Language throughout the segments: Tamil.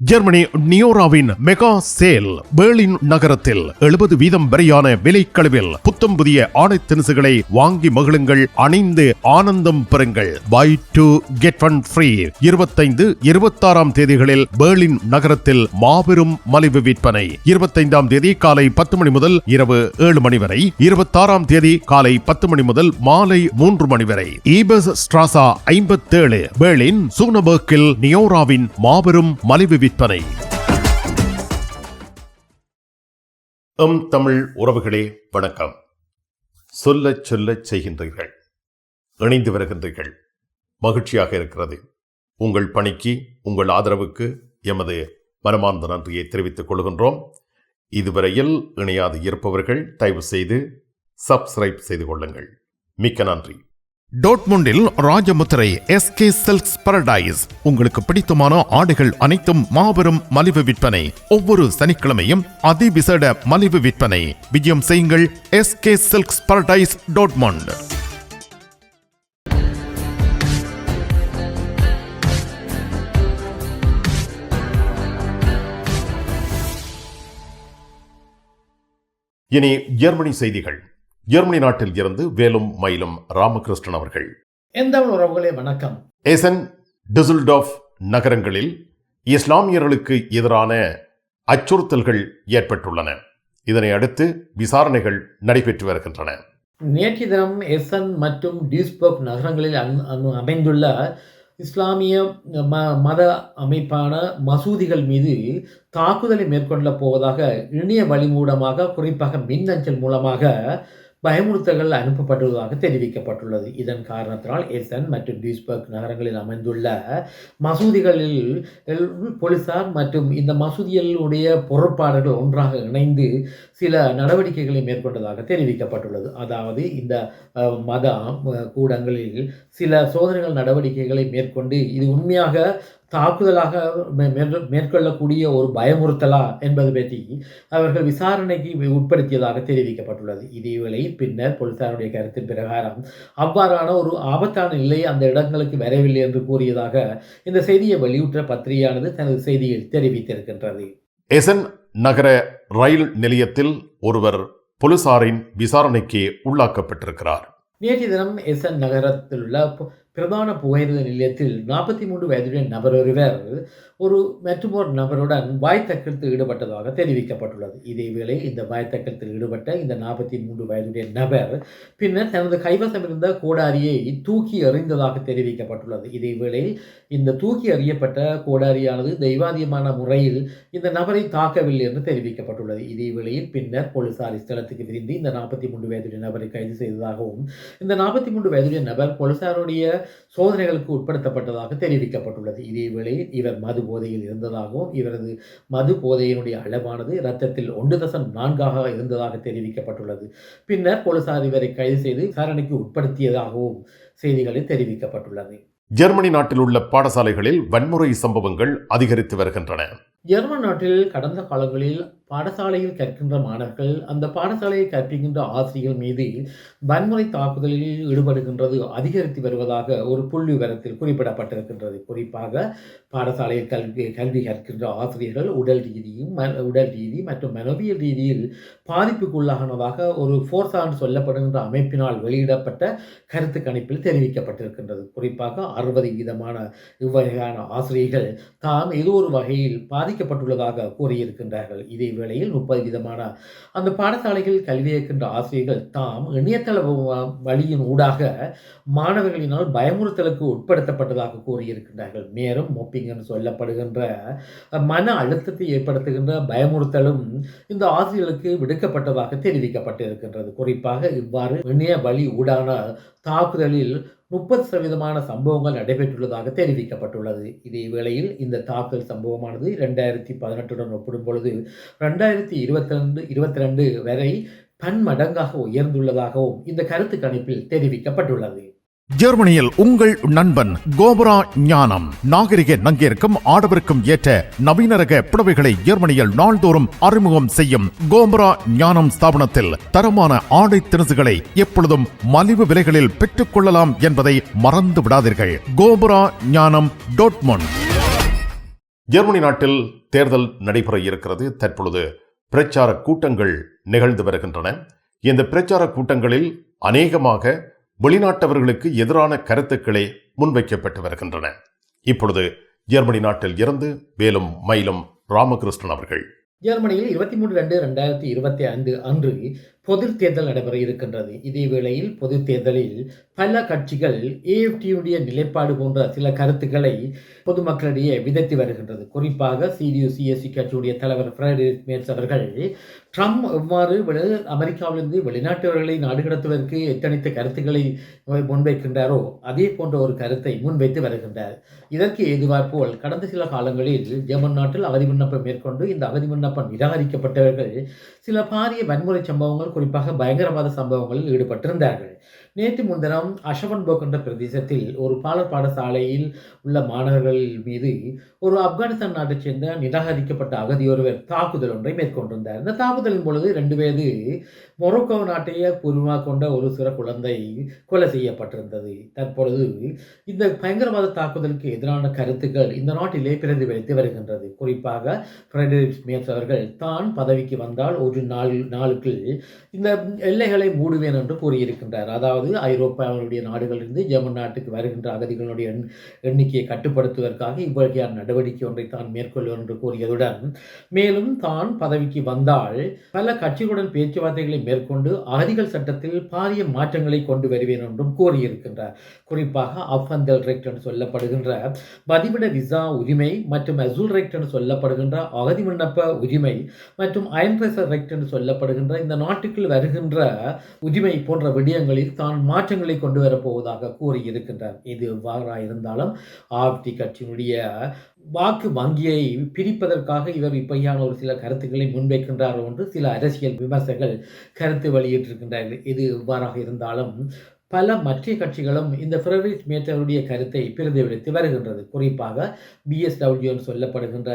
ஜெர்மனி நியோராவின் மெகா சேல் பேர்லின் நகரத்தில் எழுபது வீதம் வரையான விலைக்களவில் புத்தம் புதிய ஆடை திணுசுகளை வாங்கி மகிழுங்கள் அணிந்து ஆனந்தம் பெறுங்கள். Buy two get one free இருபத்தைந்து இருபத்தாறாம் தேதிகளில் பேர்லின் நகரத்தில் மாபெரும் மலிவு விற்பனை. இருபத்தைந்தாம் தேதி காலை பத்து மணி முதல் இரவு ஏழு மணி வரை. இருபத்தாறாம் தேதி காலை பத்து மணி முதல் மாலை மூன்று மணி வரை. ஈபஸ் ஸ்ட்ராசா ஐம்பத்தேழு பேர்லின் சூனபர்க்கில் நியோராவின் மாபெரும் மலிவு விற்பனை எம் தமிழ் உறவுகளே வணக்கம். சொல்ல சொல்ல செய்கின்றீர்கள். இணைந்து வருகின்றீர்கள். மகிழ்ச்சியாக இருக்கிறது. உங்கள் பணிக்கு உங்கள் ஆதரவுக்கு எமது மனமார்ந்த நன்றியை தெரிவித்துக் கொள்கின்றோம். இதுவரையில் இணையாது இருப்பவர்கள் தயவு செய்து சப்ஸ்கிரைப் செய்து கொள்ளுங்கள். மிக்க நன்றி. டோட்முண்டில் ராஜமுத்திரை எஸ்கே சில்க்ஸ் பரடைஸ் உங்களுக்கு பிடித்தமான ஆடைகள் அனைத்தும் மாபெரும் மலிவு விற்பனை. ஒவ்வொரு சனிக்கிழமையும் அதிவிசேட மலிவு விற்பனை. விஜயம் செய்யுங்கள் எஸ்கே சில்க்ஸ் பரடைஸ் டோட்மண்ட். இனி ஜெர்மனி செய்திகள். ஜெர்மனி நாட்டில் இருந்து வேலும் மயிலும் ராமகிருஷ்ணன் அவர்கள். எந்த உறவுகளே வணக்கம். ஏசன் டிசுல்டாஃப் நகரங்களில் இஸ்லாமியர்களுக்கு எதிரான அச்சுறுத்தல்கள் ஏற்பட்டுள்ளன. இதனை அடுத்து விசாரணைகள் நடைபெற்று வருகின்றன. நேற்று தினம் எசன் மற்றும் டியூஸ்பர்க் நகரங்களில் அமைந்துள்ள இஸ்லாமிய ம மத அமைப்பான மசூதிகள் மீது தாக்குதலை மேற்கொள்ள போவதாக இணைய வழி மூலமாக குறிப்பாக மின்னஞ்சல் மூலமாக பயமுறுத்தல்கள் அனுப்பப்பட்டுள்ளதாக தெரிவிக்கப்பட்டுள்ளது. இதன் காரணத்தினால் எசன் மற்றும் டியூஸ்பர்க் நகரங்களில் அமைந்துள்ள மசூதிகளில் எல்- போலீசார் மற்றும் இந்த மசூதிகளுடைய பொறுப்பாளர்கள் ஒன்றாக இணைந்து சில நடவடிக்கைகளை மேற்கொண்டதாக தெரிவிக்கப்பட்டுள்ளது. அதாவது இந்த மத கூடங்களில் சில சோதனைகள் நடவடிக்கைகளை மேற்கொண்டு இது உண்மையாக தாக்குதலாக மேற்கொ- மேற்கொள்ளக்கூடிய ஒரு பயமுறுத்தலா என்பது பற்றி அவர்கள் விசாரணைக்கு உட்படுத்தியதாக தெரிவிக்கப்பட்டுள்ளது. இதேவேளை பின்னர் போலீசாருடைய கருத்தின் பிரகாரம் அவ்வாறான ஒரு ஆபத்தான நிலை அந்த இடங்களுக்கு வரவில்லை என்று கூறியதாக இந்த செய்தியை வெளியிட்ட பத்திரிகையானது தனது செய்தியில் தெரிவித்திருக்கின்றது. எசன் நகர ரயில் நிலையத்தில் ஒருவர் போலீசாரின் விசாரணைக்கு உள்ளாக்கப்பட்டிருக்கிறார். நேற்று தினம் எஸ்என் நகரத்தில் உள்ள பிரதான புகையிரத நிலையத்தில் நாற்பத்தி மூன்று வயதுடைய நபர் ஒருவர் ஒரு மற்றொரு நபருடன் வாய்த்தக்கத்தில் ஈடுபட்டதாக தெரிவிக்கப்பட்டுள்ளது. இதேவேளை இந்த வாய்த்தக்கத்தில் ஈடுபட்ட இந்த நாற்பத்தி மூன்று வயதுடைய நபர் பின்னர் தனது கைவசம் இருந்த கோடாரியை தூக்கி எறிந்ததாக தெரிவிக்கப்பட்டுள்ளது. இதேவேளை இந்த தூக்கி எறியப்பட்ட கோடாரியானது தெய்வாதியமான முறையில் இந்த நபரை தாக்கவில்லை என்று தெரிவிக்கப்பட்டுள்ளது. இதேவேளையில் பின்னர் போலீசார் ஸ்தலத்துக்கு விரிந்து இந்த நாற்பத்தி மூன்று வயதுடைய நபரை கைது செய்ததாகவும் இந்த நாற்பத்தி மூன்று வயதுடைய நபர் போலீசாருடைய சோதனைகளுக்கு உட்படுத்தப்பட்டதாக தெரிவிக்கப்பட்டுள்ளது. இதேவேளை இவர் மது போதையில் இருந்ததாகவும் இவரது மது போதையினுடைய அளவானது இரத்தத்தில் ஒன்று தசம் நான்காக இருந்ததாக தெரிவிக்கப்பட்டுள்ளது. பின்னர் போலீசார் இவரை கைது செய்து விசாரணைக்கு உட்படுத்தியதாகவும் செய்திகளில் தெரிவிக்கப்பட்டுள்ளது. ஜெர்மனி நாட்டில் உள்ள பாடசாலைகளில் வன்முறை சம்பவங்கள் அதிகரித்து வருகின்றன. ஜெர்மன் நாட்டில் கடந்த காலங்களில் பாடசாலையில் கற்கின்ற மாணவர்கள் அந்த பாடசாலையை கற்பிக்கின்ற ஆசிரியர்கள் மீது வன்முறை தாக்குதலில் ஈடுபடுகின்றது அதிகரித்து வருவதாக ஒரு புள்ளி விவரத்தில் குறிப்பிடப்பட்டிருக்கின்றது. குறிப்பாக பாடசாலையில் கல்வி கல்வி கற்கின்ற ஆசிரியர்கள் உடல் ரீதியும் உடல் ரீதி மற்றும் மனவியல் ரீதியில் பாதிப்புக்குள்ளானதாக ஒரு ஃபோர்ஸான் சொல்லப்படுகின்ற அமைப்பினால் வெளியிடப்பட்ட கருத்து கணிப்பில் தெரிவிக்கப்பட்டிருக்கின்றது. குறிப்பாக அறுபது விதமான இவ்வகையான ஆசிரியர்கள் தாம் ஏதோ ஒரு வகையில் பாதி பாதிக்கப்பட்டுள்ளதாக கூறியிருக்கின்றார்கள். இதே வேளையில் முப்பது விதமான அந்த பாடசாலைகளில் கல்வி இருக்கின்ற ஆசிரியர்கள் தாம் இணையதள வழியின் ஊடாக மாணவர்களினால் பயமுறுத்தலுக்கு உட்படுத்தப்பட்டதாக கூறியிருக்கின்றார்கள். மேலும் மோப்பிங் என்று சொல்லப்படுகின்ற மன அழுத்தத்தை ஏற்படுத்துகின்ற பயமுறுத்தலும் இந்த ஆசிரியர்களுக்கு விடுக்கப்பட்டதாக தெரிவிக்கப்பட்டிருக்கின்றது. குறிப்பாக இவ்வாறு இணைய வழி ஊடான தாக்குதலில் முப்பது சதவீதமான சம்பவங்கள் நடைபெற்றுள்ளதாக தெரிவிக்கப்பட்டுள்ளது. இதே வேளையில் இந்த தாக்குதல் சம்பவமானது ரெண்டாயிரத்தி பதினெட்டுடன் ஒப்பிடும் பொழுது ரெண்டாயிரத்தி இருபத்தி ரெண்டு இருபத்தி ரெண்டு வரை பன்மடங்காக உயர்ந்துள்ளதாகவும் இந்த கருத்து கணிப்பில் தெரிவிக்கப்பட்டுள்ளது. ஜெர்மனியில் உங்கள் நண்பன் கோபுரா ஞானம். நாகரிக நங்கிற்கும் ஆடவருக்கும் ஏற்ற நவீன ரக புடவைகளை ஜெர்மனியில் நாள்தோறும் அறிமுகம் செய்யும் கோபுரா ஞானம் ஸ்தாபனத்தில் தரமான ஆடை திணுசுகளை எப்பொழுதும் மலிவு விலைகளில் பெற்றுக் கொள்ளலாம் என்பதை மறந்து விடாதீர்கள். கோபுரா ஞானம் டோட்மோன் ஜெர்மனி நாட்டில் தேர்தல் நடைபெற இருக்கிறது. தற்பொழுது பிரச்சார கூட்டங்கள் நிகழ்ந்து வருகின்றன. இந்த பிரச்சார கூட்டங்களில் அநேகமாக வெளிநாட்டவர்களுக்கு எதிரான கருத்துக்களே முன்வைக்கப்பட்டு வருகின்றன. இப்பொழுது ஜெர்மனி நாட்டில் இருந்து வேலும் மயிலும் ராமகிருஷ்ணன் அவர்கள். ஜெர்மனியில் இருபத்தி மூன்று ரெண்டு ரெண்டாயிரத்தி இருபத்தி ஐந்து அன்று பொது தேர்தல் நடைபெற இருக்கின்றது. இதே வேளையில் பொது தேர்தலில் பல கட்சிகள் ஏஎஃப்டியுடைய நிலைப்பாடு போன்ற சில கருத்துக்களை பொதுமக்களிடையே விதைத்து வருகின்றது. குறிப்பாக சிடியு சிஎஸ்சி கட்சியுடைய தலைவர் ஃப்ரெடரிக் மேட்ஸ் அவர்கள் ட்ரம்ப் எவ்வாறு அமெரிக்காவிலிருந்து வெளிநாட்டவர்களை நாடு கடத்துவதற்கு எத்தனைத்த கருத்துக்களை முன்வைக்கின்றாரோ அதே போன்ற ஒரு கருத்தை முன்வைத்து வருகின்றார். இதற்கு ஏதுவார்போல் கடந்த சில காலங்களில் ஜெர்மன் நாட்டில் அவதி விண்ணப்பம் மேற்கொண்டு இந்த அவதி விண்ணப்பம் நிராகரிக்கப்பட்டவர்கள் சில பாரிய வன்முறை சம்பவங்கள் குறிப்பாக பயங்கரவாத சம்பவங்களில் ஈடுபட்டிருந்தார்கள். நேற்று முன்தினம் அஷவன்போக் என்ற பிரதேசத்தில் ஒரு பாலர் பாடசாலையில் உள்ள மாணவர்கள் மீது ஒரு ஆப்கானிஸ்தான் நாட்டைச் சேர்ந்த நிராகரிக்கப்பட்ட அகதியொருவர் தாக்குதல் ஒன்றை மேற்கொண்டிருந்தார். இந்த தாக்குதலின் பொழுது ரெண்டு பேரு மொரோக்கோ நாட்டையே பூர்வமாக கொண்ட ஒரு சிறு குழந்தை கொலை செய்யப்பட்டிருந்தது. தற்பொழுது இந்த பயங்கரவாத தாக்குதலுக்கு எதிரான கருத்துக்கள் இந்த நாட்டிலே பிரதிபலித்து வருகின்றது. குறிப்பாக ஃப்ரெடரிக் மேட்ஸ் அவர்கள் தான் பதவிக்கு வந்தால் ஒரு நாள் நாளுக்குள் இந்த எல்லைகளை மூடுவேன் என்று கூறியிருக்கின்றார். அதாவது ஐரோப்பாவுடைய நாடுகளிலிருந்து ஜெர்மன் நாட்டுக்கு வருகின்ற அகதிகளுடைய எண் எண்ணிக்கையை கட்டுப்படுத்துவதற்காக இவ்வகையான நடவடிக்கை ஒன்றை தான் மேற்கொள்ளும் என்று கூறியதுடன் மேலும் தான் பதவிக்கு வந்தால் பல கட்சிகளுடன் பேச்சுவார்த்தைகளை மேற்கொண்டு அகதிகள் சட்டத்தில் பாரிய மாற்றங்களை கொண்டு வருவேன் என்றும் கூறியிருக்கின்றார். குறிப்பாக அஃபந்தல் ரெக்ட் என்று சொல்லப்படுகின்ற பதிவிட விசா உரிமை மற்றும் அசூல் ரெக்ட் என்று சொல்லப்படுகின்ற அகதி விண்ணப்ப உரிமை மற்றும் அயன்பிரசர் ரெக்ட் என்று சொல்லப்படுகின்ற இந்த நாட்டுக்குள் வருகின்ற உரிமை போன்ற விடயங்களில் தான் மாற்றங்களை கொண்டு வரப்போவதாக கூறியிருக்கின்றார். இது எவ்வாறாக இருந்தாலும் ஆப்டி கட்சியினுடைய வாக்கு வங்கியை பிரிப்பதற்காக இவர் இப்படியான ஒரு சில கருத்துக்களை முன்வைக்கின்றார் என்று சில அரசியல் விமர்சகர்கள் கருத்து வெளியிட்டிருக்கின்றார்கள். இது எவ்வாறாக இருந்தாலும் பல மற்ற கட்சிகளும் இந்த ஃப்ரெட்ரிக் மேட்டருடைய கருத்தை பிரதிபலித்து வருகின்றது. குறிப்பாக பிஎஸ்டபிள்யூ என்று சொல்லப்படுகின்ற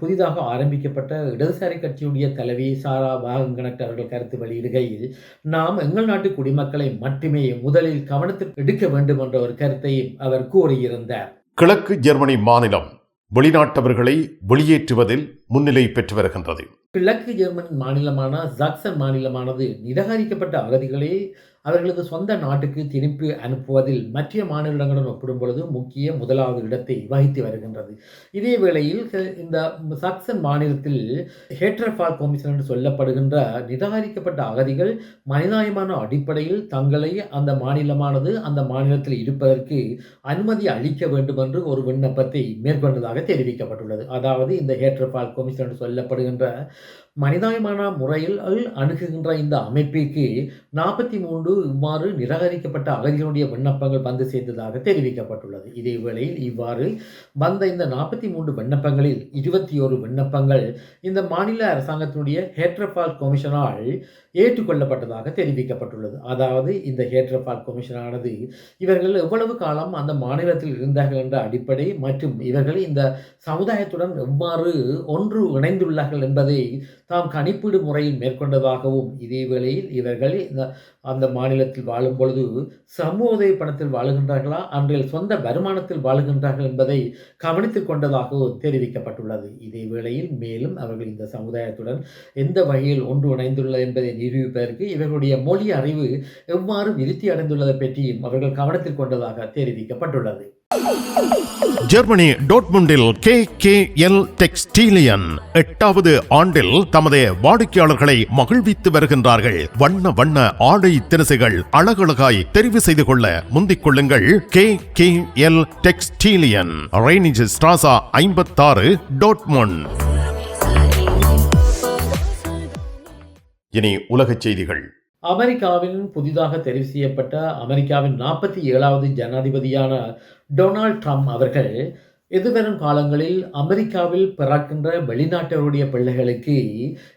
புதிதாக ஆரம்பிக்கப்பட்ட இடதுசாரி கட்சியுடைய தலைவி சாரா வாகங்கனட் அவர்கள் கருத்து வெளியிடுகையில் நாம் எங்கள் நாட்டு குடிமக்களை மட்டுமே முதலில் கவனத்தில் எடுக்க வேண்டும் என்ற ஒரு கருத்தையும் அவர் கூறியிருந்தார். கிழக்கு ஜெர்மனி மாநிலம் வெளிநாட்டவர்களை வெளியேற்றுவதில் முன்னிலை பெற்று வருகின்றது. கிழக்கு ஜெர்மன் மாநிலமான ஜாக்சன் மாநிலமானது நிராகரிக்கப்பட்ட அகதிகளே அவர்களது சொந்த நாட்டுக்கு திருப்பி அனுப்புவதில் மற்ற மாநிலங்களுடன் ஒப்பிடும் பொழுது முக்கிய முதலாவது இடத்தை வகித்து வருகின்றது. இதே வேளையில் இந்த சாக்சன் மாநிலத்தில் ஹேட்ரஃபால் கமிஷன் என்று சொல்லப்படுகின்ற நிராகரிக்கப்பட்ட அகதிகள் மனிதாயமான அடிப்படையில் தங்களை அந்த மாநிலமானது அந்த மாநிலத்தில் இருப்பதற்கு அனுமதி அளிக்க வேண்டும் என்று ஒரு விண்ணப்பத்தை மேற்கொண்டதாக தெரிவிக்கப்பட்டுள்ளது. அதாவது இந்த ஹேட்ரஃபால் கமிஷன் என்று சொல்லப்படுகின்ற மனிதாயமான முறையில் அணுகுகின்ற இந்த அமைப்பிற்கு நாற்பத்தி மூன்று இவ்வாறு நிராகரிக்கப்பட்ட அகதிகளுடைய விண்ணப்பங்கள் வந்து சேர்ந்ததாக தெரிவிக்கப்பட்டுள்ளது. இதே வேளையில் இவ்வாறு வந்த இந்த நாற்பத்தி மூன்று விண்ணப்பங்களில் இருபத்தி ஒரு விண்ணப்பங்கள் இந்த மாநில அரசாங்கத்தினுடைய ஹேட்ரஃபால் கமிஷனால் ஏற்றுக்கொள்ளப்பட்டதாக தெரிவிக்கப்பட்டுள்ளது. அதாவது இந்த ஹேட்ரஃபால் கமிஷனானது இவர்கள் எவ்வளவு காலம் அந்த மாநிலத்தில் இருந்தார்கள் என்ற அடிப்படை மற்றும் இவர்கள் இந்த சமுதாயத்துடன் எவ்வாறு ஒன்று இணைந்துள்ளார்கள் என்பதை தாம் கணிப்பீடு முறையில் மேற்கொண்டதாகவும் இதே வேளையில் இவர்கள் இந்த அந்த மாநிலத்தில் வாழும் பொழுது சமூக உதவி பணத்தில் வாழுகின்றார்களா? அன்றைய சொந்த வருமானத்தில் வாழுகின்றார்கள் என்பதை கவனித்துக் கொண்டதாகவும் தெரிவிக்கப்பட்டுள்ளது. இதே வேளையில் மேலும் அவர்கள் இந்த சமுதாயத்துடன் எந்த வகையில் ஒன்று இணைந்துள்ளது என்பதை நிரூபிப்பதற்கு இவர்களுடைய மொழி அறிவு எவ்வாறு விருத்தி அடைந்துள்ளதை பற்றியும் அவர்கள் கவனத்தில் கொண்டதாக தெரிவிக்கப்பட்டுள்ளது. ஜெர்மனி டோட்முண்டில் கே கே எல் டெக்ஸ்டீலியன் எட்டாவது ஆண்டில் தமது வாடிக்கையாளர்களை மகிழ்வித்து வருகின்றார்கள். வண்ண வண்ண ஆடை தினசுகள் அழகழகாய் தெரிவு செய்து கொள்ள முந்திக் கொள்ளுங்கள் K K L Textilien Reinige Strasse ஐம்பத்தாறு டோட்முண்ட் இனி உலகச் செய்திகள். அமெரிக்காவின் புதிதாக தெரிவு செய்யப்பட்ட அமெரிக்காவின் நாற்பத்தி ஏழாவது ஜனாதிபதியான டொனால்ட் ட்ரம்ப் அவர்கள் எதிர்வரும் காலங்களில் அமெரிக்காவில் பிறக்கின்ற வெளிநாட்டவருடைய பிள்ளைகளுக்கு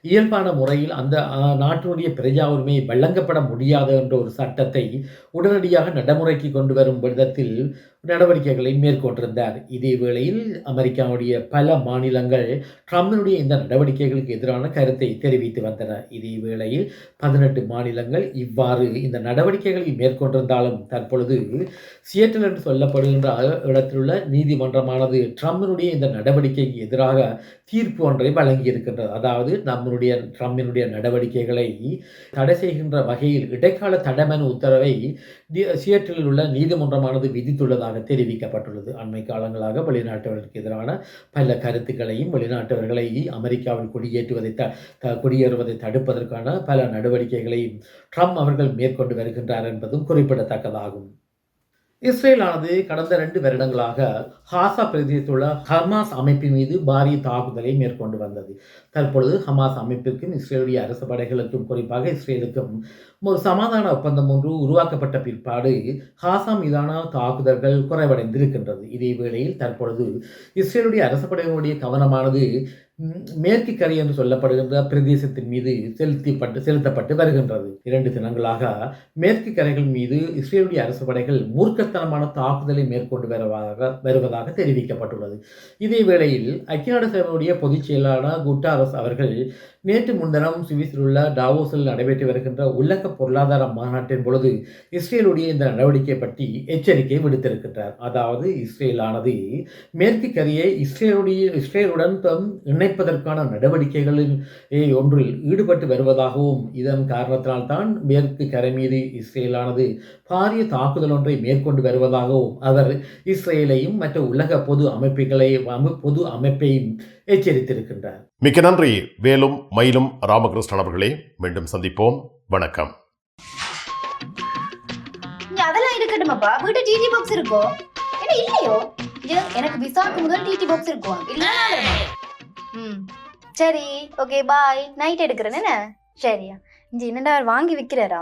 இயல்பான முறையில் அந்த நாட்டினுடைய பிரஜா உரிமை வழங்கப்பட முடியாது என்ற ஒரு சட்டத்தை உடனடியாக நடைமுறைக்கு கொண்டு வரும் விதத்தில் நடவடிக்கைகளை மேற்கொண்டிருந்தார். இதே வேளையில் அமெரிக்காவுடைய பல மாநிலங்கள் ட்ரம்பினுடைய இந்த நடவடிக்கைகளுக்கு எதிரான கருத்தை தெரிவித்து வந்தன. இதே வேளையில் பதினெட்டு மாநிலங்கள் இவ்வாறு இந்த நடவடிக்கைகளை மேற்கொண்டிருந்தாலும் தற்பொழுது சியேட்டல் என்று சொல்லப்படுகின்ற இடத்திலுள்ள நீதிமன்றமானது ட்ரம்பினுடைய இந்த நடவடிக்கைக்கு எதிராக தீர்ப்பு ஒன்றை வழங்கியிருக்கின்றது. அதாவது நம்மளுடைய ட்ரம்பினுடைய நடவடிக்கைகளை தடை செய்கின்ற வகையில் இடைக்கால தடைமன உத்தரவை தி- சியேட்டலில் உள்ள நீதிமன்றமானது விதித்துள்ளதாக தெரிவிக்கப்பட்டுள்ளது. அண்மை காலங்களாக வெளிநாட்டவர்களுக்கு எதிரான பல கருத்துக்களையும் வெளிநாட்டவர்களை அமெரிக்காவில் குடியேற்றுவதை த த- குடியேறுவதை தடுப்பதற்கான பல நடவடிக்கைகளையும் ட்ரம்ப் அவர்கள் மேற்கொண்டு வருகின்றார் என்பதும் குறிப்பிடத்தக்கதாகும். இஸ்ரேலானது கடந்த ரெண்டு வருடங்களாக ஹாசா பிரதேசத்தில் உள்ள ஹமாஸ் அமைப்பின் மீது பாரிய தாக்குதலை மேற்கொண்டு வந்தது. தற்பொழுது ஹமாஸ் அமைப்பிற்கும் இஸ்ரேலுடைய அரசு படைகளுக்கும் குறிப்பாக இஸ்ரேலுக்கும் ஒரு சமாதான ஒப்பந்தம் ஒன்று உருவாக்கப்பட்ட பிற்பாடு ஹாசா மீதான தாக்குதல்கள் குறைவடைந்திருக்கின்றது. இதே வேளையில் தற்பொழுது இஸ்ரேலுடைய அரசு படைகளுடைய கவனமானது மேற்கு கரை என்று சொல்லப்படுகின்ற பிரதேசத்தின் மீது செலுத்தப்பட்டு செலுத்தப்பட்டு வருகின்றது. இரண்டு தினங்களாக மேற்கு கரைகள் மீது இஸ்ரேலுடைய அரசு படைகள் மூர்க்கத்தனமான தாக்குதலை மேற்கொண்டு வருவதாக வருவதாக தெரிவிக்கப்பட்டுள்ளது. இதே வேளையில் ஐக்கிய நாடு சபையுடைய பொதுச் செயலாளர் குட்டாரஸ் அவர்கள் நேற்று முன்தினம் சுவிஸில் உள்ள டாவோஸில் நடைபெற்று வருகின்ற உலக பொருளாதார மாநாட்டின் பொழுது இஸ்ரேலுடைய இந்த நடவடிக்கை பற்றி எச்சரிக்கை விடுத்திருக்கின்றார். அதாவது இஸ்ரேலானது மேற்கு கரையை இஸ்ரேலுடைய இஸ்ரேலுடன் தம் இணைப்பதற்கான நடவடிக்கைகளில் ஒன்றில் ஈடுபட்டு வருவதாகவும் இதன் காரணத்தினால்தான் மேற்கு கரை மீது இஸ்ரேலானது பாரிய தாக்குதல் ஒன்றை மேற்கொண்டு வருவதாகவும் அவர் இஸ்ரேலையும் மற்ற உலக பொது அமைப்புகளை அமு- பொது அமைப்பையும் எச்சரித்திருக்கின்றார். மிக்க நன்றி. வேலும் மயிலும் ராமகிருஷ்ணன் அவர்களே மீண்டும் சந்திப்போம். வணக்கம். அதெல்லாம் இருக்கட்டுமாப்பா? வீட்டு டிடி பாக்ஸ் இருக்கோ? என்ன இல்லையோ? எனக்கு விசாக்கு முதல் டிடி பாக்ஸ் இருக்கும் இல்ல ம். சரி ஓகே பாய் நைட் எடுக்கிறேன் என்ன? சரியா. இங்க என்னடா அவர் வாங்கி விக்கிறாரா?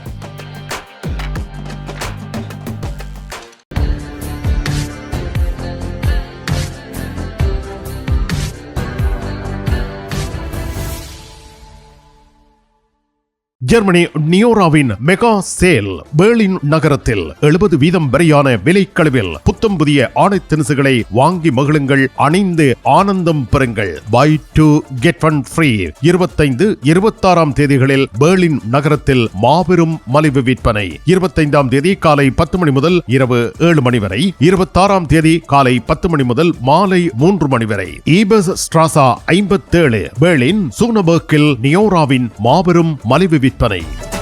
ஜெர்மனி நியோராவின் மெகா சேல் பேர்லின் நகரத்தில் எழுபது வீதம் வரையான விலைக்கழிவில் புத்தம் புதிய ஆடை திணுசுகளை வாங்கி மகிழுங்கள் அணிந்து ஆனந்தம் பெறுங்கள். Buy two get one free இருபத்தைந்து இருபத்தாறாம் தேதிகளில் பேர்லின் நகரத்தில் மாபெரும் மலிவு விற்பனை. இருபத்தைந்தாம் தேதி காலை பத்து மணி முதல் இரவு ஏழு மணி வரை. இருபத்தாறாம் தேதி காலை பத்து மணி முதல் மாலை மூன்று மணி வரை. ஈபஸ் ஸ்ட்ராசா ஐம்பத்தேழு பேர்லின் சூனபர்க்கில் நியோராவின் மாபெரும் மலிவு விற்பனை. Buddy.